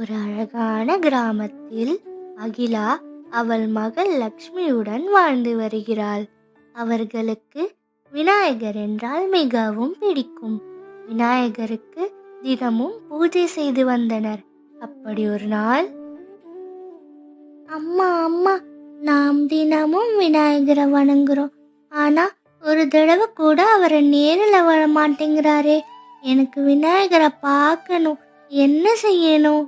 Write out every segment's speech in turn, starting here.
ஒரு அழகான கிராமத்தில் அகிலா அவள் மகள் லக்ஷ்மியுடன் வாழ்ந்து வருகிறாள். அவர்களுக்கு விநாயகர் என்றால் மிகவும் பிடிக்கும். விநாயகருக்கு தினமும் பூஜை செய்து வந்தனர். அப்படி ஒரு நாள் அம்மா அம்மா நாம் தினமும் விநாயகரை வணங்குறோம். ஆனா ஒரு தடவை கூட அவரை நேரில் வர மாட்டேங்கிறாரே எனக்கு விநாயகரை பார்க்கணும். என்ன செய்யணும்?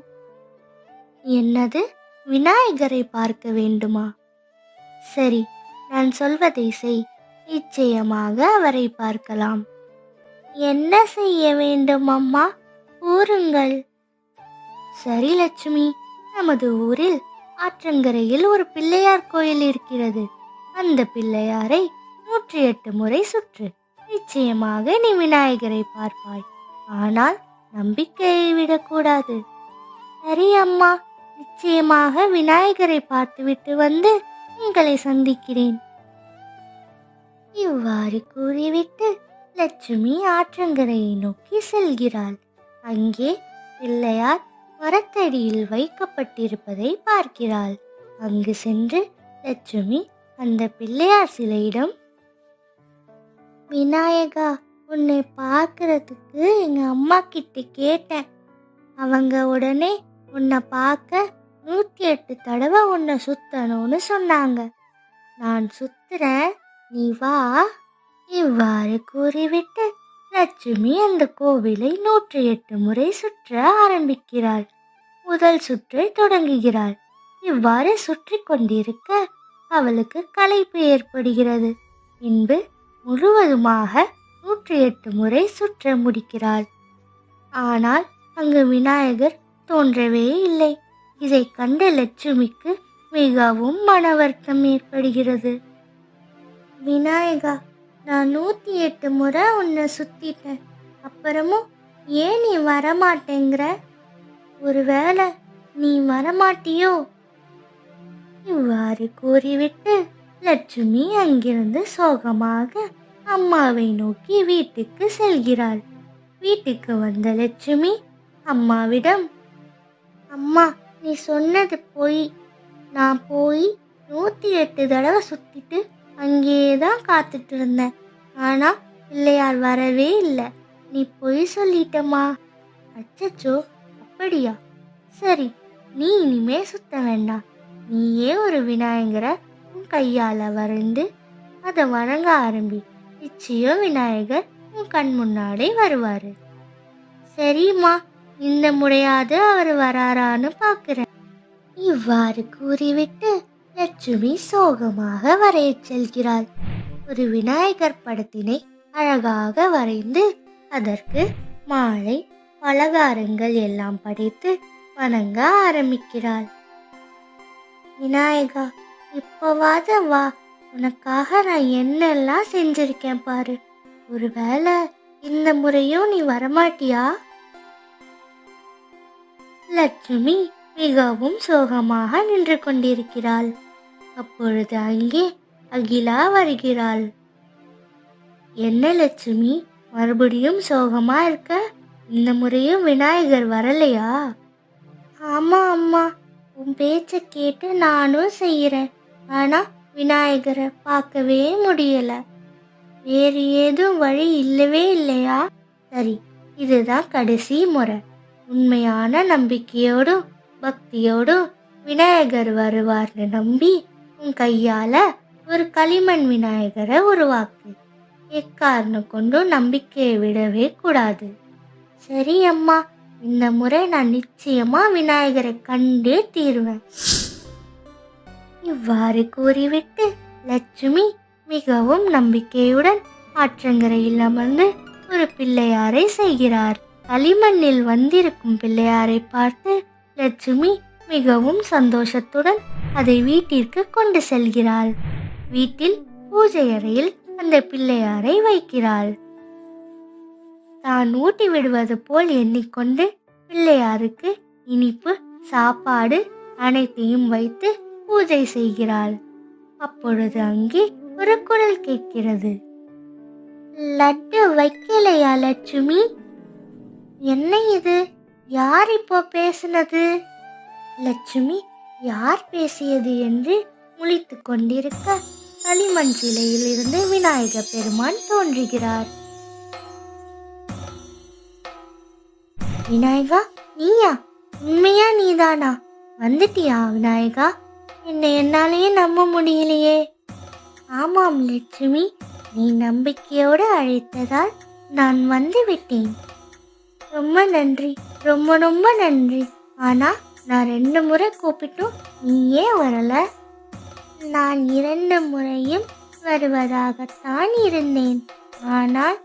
என்னது? விநாயகரை பார்க்க வேண்டுமா? சரி நான் சொல்வதை செய். நிச்சயமாக அவரை பார்க்கலாம். என்ன செய்ய வேண்டும் அம்மா? கூறுங்கள். சரி லட்சுமி. நமது ஊரில் ஆற்றங்கரையில் ஒரு பிள்ளையார் கோயில் இருக்கிறது. அந்த பிள்ளையாரை நூற்றி எட்டு முறை சுற்று. நிச்சயமாக நீ விநாயகரை பார்ப்பாய். ஆனால் நம்பிக்கையை விடக்கூடாது. சரி அம்மா. நிச்சயமாக விநாயகரை பார்த்துவிட்டு வந்து உங்களை சந்திக்கிறேன். இவ்வாறு கூறிவிட்டு லட்சுமி ஆற்றங்கரையை நோக்கி செல்கிறாள். அங்கே பிள்ளையார் மரத்தடியில் வைக்கப்பட்டிருப்பதை பார்க்கிறாள். அங்கு சென்று லட்சுமி அந்த பிள்ளையார் சிலையிடம் விநாயகா உன்னை பார்க்கறதுக்கு எங்க அம்மா கிட்ட கேட்டேன். அவங்க உடனே உன்னை பார்க்க நூற்றி எட்டு தடவை உன்னை சுத்தணும்னு சொன்னாங்க. நான் சுத்துறேன். நீ வா. இவ்வாறு கூறிவிட்டு லட்சுமி அந்த கோவிலை நூற்றி எட்டு முறை சுற்ற ஆரம்பிக்கிறாள். முதல் சுற்றை தொடங்குகிறாள். இவ்வாறு சுற்றி கொண்டிருக்க அவளுக்கு களைப்பு ஏற்படுகிறது. பின்பு முழுவதுமாக நூற்றி எட்டு முறை சுற்ற முடிக்கிறாள். ஆனால் அங்கு விநாயகர் தோன்றவே இல்லை. இதை கண்ட லட்சுமிக்கு மிகவும் மன வருத்தம் ஏற்படுகிறது. விநாயகா நான் நூற்றி எட்டு முறை உன்னை சுத்திட்டேன். அப்புறமும் ஏன் நீ வரமாட்டேங்கிற? ஒருவேளை நீ வரமாட்டியோ? இவ்வாறு கூறிவிட்டு லட்சுமி அங்கிருந்து சோகமாக அம்மாவை நோக்கி வீட்டுக்கு செல்கிறாள். வீட்டுக்கு வந்த லட்சுமி அம்மாவிடம் அம்மா நீ சொன்னது போய். நான் போய் நூற்றி எட்டு தடவை சுற்றிட்டு அங்கேயே தான் காத்துட்டு இருந்தேன். ஆனால் பிள்ளையார் வரவே இல்லை. நீ பொய் சொல்லிட்டமா அச்சச்சோ அப்படியா? சரி நீ இனிமே சுத்த வேண்டாம். நீயே ஒரு விநாயகரை உன் கையால் வரைந்து அதை வணங்க ஆரம்பி. நிச்சயம் விநாயகர் உன் கண் முன்னாடி வருவார். சரிம்மா இந்த முறையாவது அவர் வராரான்னு பார்க்கிறேன் இவ்வாறு கூறிவிட்டு லட்சுமி சோகமாக வரையச் செல்கிறாள். ஒரு விநாயகர் படத்தினை அழகாக வரைந்து அதற்கு மாலை பலகாரங்கள் எல்லாம் படைத்து வணங்க ஆரம்பிக்கிறாள். விநாயகா இப்பவாத வா. உனக்காக நான் என்னெல்லாம் செஞ்சிருக்கேன் பாரு. ஒருவேளை இந்த முறையும் நீ வரமாட்டியா? லட்சுமி மிகவும் சோகமாக நின்று கொண்டிருக்கிறாள். அப்பொழுது அங்கே அகிலா வருகிறாள். என்ன லட்சுமி மறுபடியும் சோகமா இருக்க? இந்த முறையும் விநாயகர் வரலையா? ஆமா அம்மா. உன் பேச்ச கேட்டு நானும் செய்யறேன் ஆனா விநாயகரை பார்க்கவே முடியல. வேறு ஏதும் வழி இல்லவே இல்லையா? சரி இதுதான் கடைசி முறை. உண்மையான நம்பிக்கையோடும் பக்தியோடும் விநாயகர் வருவார்னு நம்பி உன் கையால ஒரு களிமண் விநாயகரை உருவாக்கு. எக்காரணம் கொண்டும் நம்பிக்கையை விடவே கூடாது. சரி அம்மா இந்த முறை நான் நிச்சயமா விநாயகரை கண்டே தீருவேன். இவ்வாறு கூறிவிட்டு லட்சுமி மிகவும் நம்பிக்கையுடன் ஆற்றங்கரையில் அமர்ந்து ஒரு பிள்ளையாரை செய்கிறார். களிமண்ணில் வந்திருக்கும் பிள்ளையாரை பார்த்து லட்சுமி மிகவும் சந்தோஷத்துடன் அதை வீட்டிற்கு கொண்டு செல்கிறாள். வீட்டில் பூஜை அறையில் அந்த பிள்ளையாரை வைக்கிறாள். தான் ஊட்டி விடுவது போல் எண்ணிக்கொண்டு பிள்ளையாருக்கு இனிப்பு சாப்பாடு அனைத்தையும் வைத்து பூஜை செய்கிறாள். அப்பொழுது அங்கே ஒரு குரல் கேட்கிறது. லட்டு வைக்கலையா லட்சுமி? என்ன இது? யார் இப்போ பேசினது? லட்சுமி யார் பேசியது என்று முழித்து கொண்டிருக்க களிமண் சிலையில் இருந்து விநாயக பெருமான் தோன்றுகிறார். விநாயகா நீயா? உண்மையா நீதானா? வந்துட்டியா விநாயகா? என்னை என்னாலேயே நம்ப முடியலையே. ஆமாம் லட்சுமி நீ நம்பிக்கையோடு அழைத்ததால் நான் வந்து விட்டேன் ரொம்ப நன்றி. ரொம்ப ரொம்ப நன்றி. ஆனால் நான் ரெண்டு முறை கூப்பிட்டும் நீ ஏன் வரல. நான் இரண்டு முறையும் வருவதாகத்தான் இருந்தேன். ஆனால்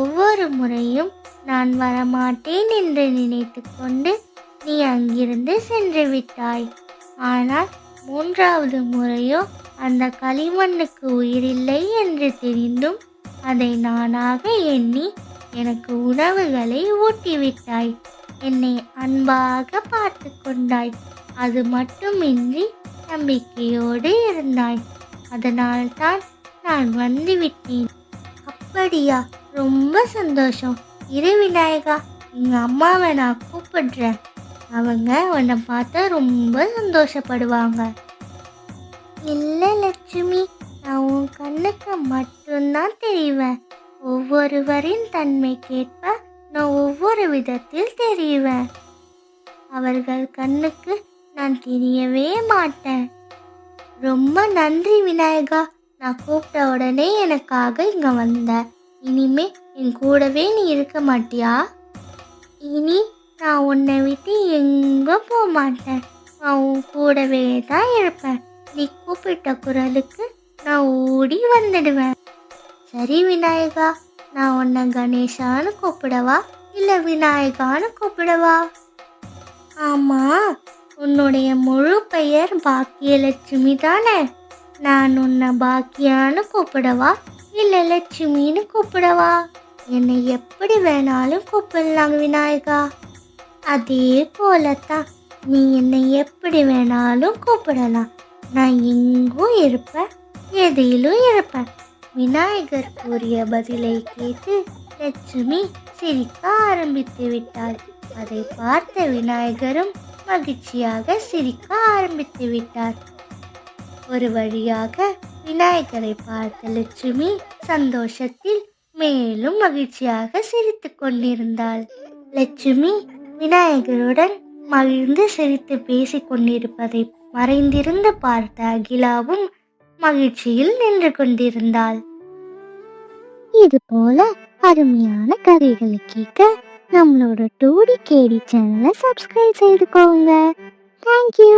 ஒவ்வொரு முறையும் நான் வரமாட்டேன் என்று நினைத்து கொண்டு நீ அங்கிருந்து சென்று விட்டாய். ஆனால் மூன்றாவது முறையோ அந்த களிமண்ணுக்கு உயிரில்லை என்று தெரிந்தும் அதை நானாக எண்ணி எனக்கு உணவுகளை ஊட்டிவிட்டாய். என்னை அன்பாக பார்த்து கொண்டாய். அது மட்டுமின்றி நம்பிக்கையோடு இருந்தாய். அதனால்தான் நான் வந்துவிட்டேன். அப்படியா? ரொம்ப சந்தோஷம். இரு விநாயகா எங்கள் அம்மாவை நான் கூப்பிடுறேன். அவங்க உன்னை பார்த்தா ரொம்ப சந்தோஷப்படுவாங்க. இல்லை லட்சுமி நான் உன் கண்ணுக்கு மட்டும்தான் தெரிவேன். ஒவ்வொருவரின் தன்மைக்கேற்ப நான் ஒவ்வொரு விதத்தில் தெரிவேன். அவர்கள் கண்ணுக்கு நான் தெரியவே மாட்டேன். ரொம்ப நன்றி விநாயகா. நான் கூப்பிட்ட உடனே எனக்காக இங்க வந்த. இனிமே என் கூடவே நீ இருக்க மாட்டியா? இனி நான் உன்னை விட்டு எங்கும் போக மாட்டேன். நான் உன் கூடவே தான் இருப்பேன். நீ கூப்பிட்ட குரலுக்கு நான் ஓடி வந்துடுவேன். சரி விநாயகா. நான் உன்னை கணேஷான்னு கூப்பிடவா? இல்லை விநாயகான்னு கூப்பிடவா? ஆமாம் உன்னுடைய முழு பெயர் பாக்கியலட்சுமி தானே? நான் உன்னை பாக்கியான்னு கூப்பிடவா? இல்லை லட்சுமின்னு கூப்பிடவா? என்னை எப்படி வேணாலும் கூப்பிடலாம் விநாயகா. அதே போலத்தான் நீ என்னை எப்படி வேணாலும் கூப்பிடலாம். நான் எங்கும் இருப்பேன் எதிலும் இருப்பேன். விநாயகர் கூறிய பதிலை கேட்டு லட்சுமி சிரிக்க ஆரம்பித்து விட்டாள். அதை பார்த்த விநாயகரும் மகிழ்ச்சியாக சிரிக்க ஆரம்பித்து விட்டார். ஒரு வழியாக விநாயகரை பார்த்த லட்சுமி சந்தோஷத்தில் மேலும் மகிழ்ச்சியாக சிரித்து கொண்டிருந்தாள். லட்சுமி விநாயகருடன் மகிழ்ந்து சிரித்து பேசிக் கொண்டிருப்பதை மறைந்திருந்து பார்த்த அகிலாவும் மகிழ்ச்சியில் நின்று கொண்டிருந்தாள். இது போல அருமையான கதைகளை கேட்க நம்மளோட டூடி கேடி சேனலை சப்ஸ்கிரைப் செய்துக்கோங்க. தேங்க்யூ